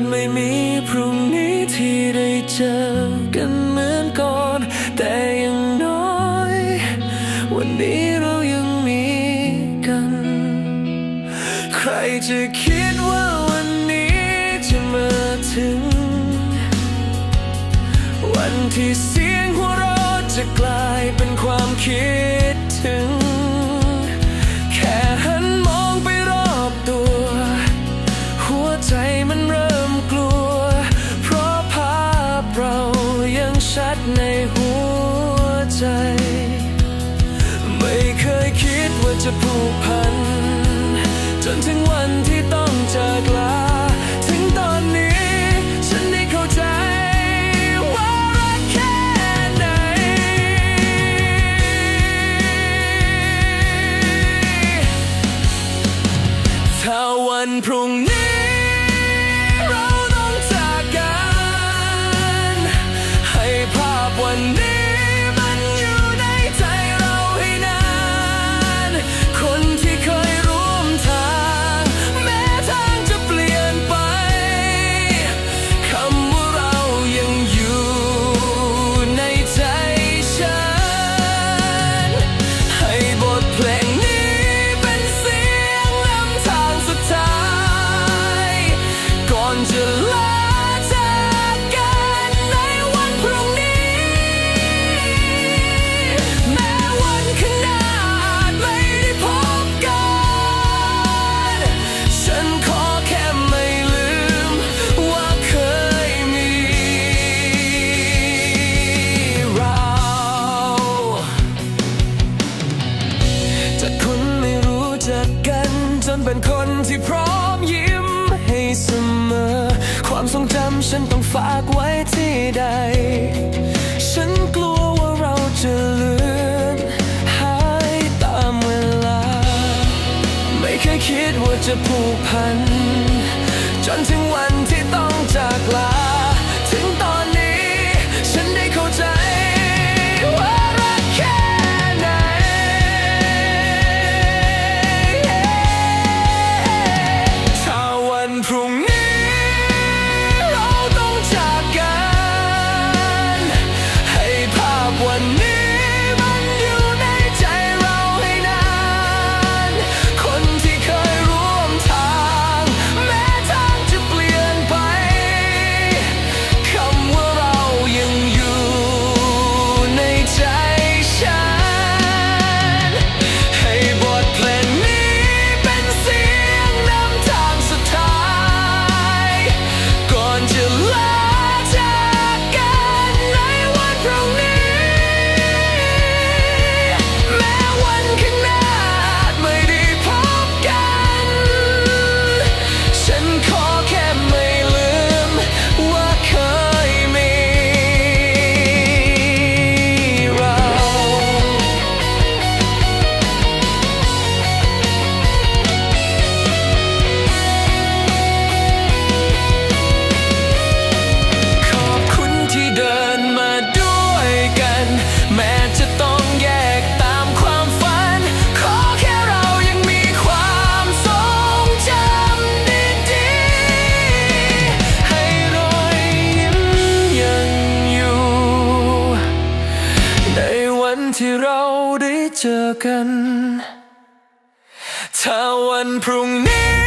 จไม่มีพรุ่งนี้ที่ได้เจอกันเหมือนก่อน แต่ยังน้อย วันนี้เรายังมีกัน ใครจะคิดว่าวันนี้จะมาถึง วันที่เสียงหัวเราะจะกลายเป็นความคิดถึง จะผูกพัน จนถึงวันที่ต้องจากลา ถึงตอนนี้ ฉันได้เข้าใจว่ารักแค่ไหน ถ้าวันพรุ่งนี้ เป็นคนที่พร้อมยิ้มให้เสมอ ความทรงจำฉันต้องฝากไว้ที่ใด ฉันกลัวว่าเราจะลืมหายตามเวลา ไม่เคยคิดว่าจะผูกพัน จนถึงวันที่ จอกัน ถ้าวันพรุ่งนี้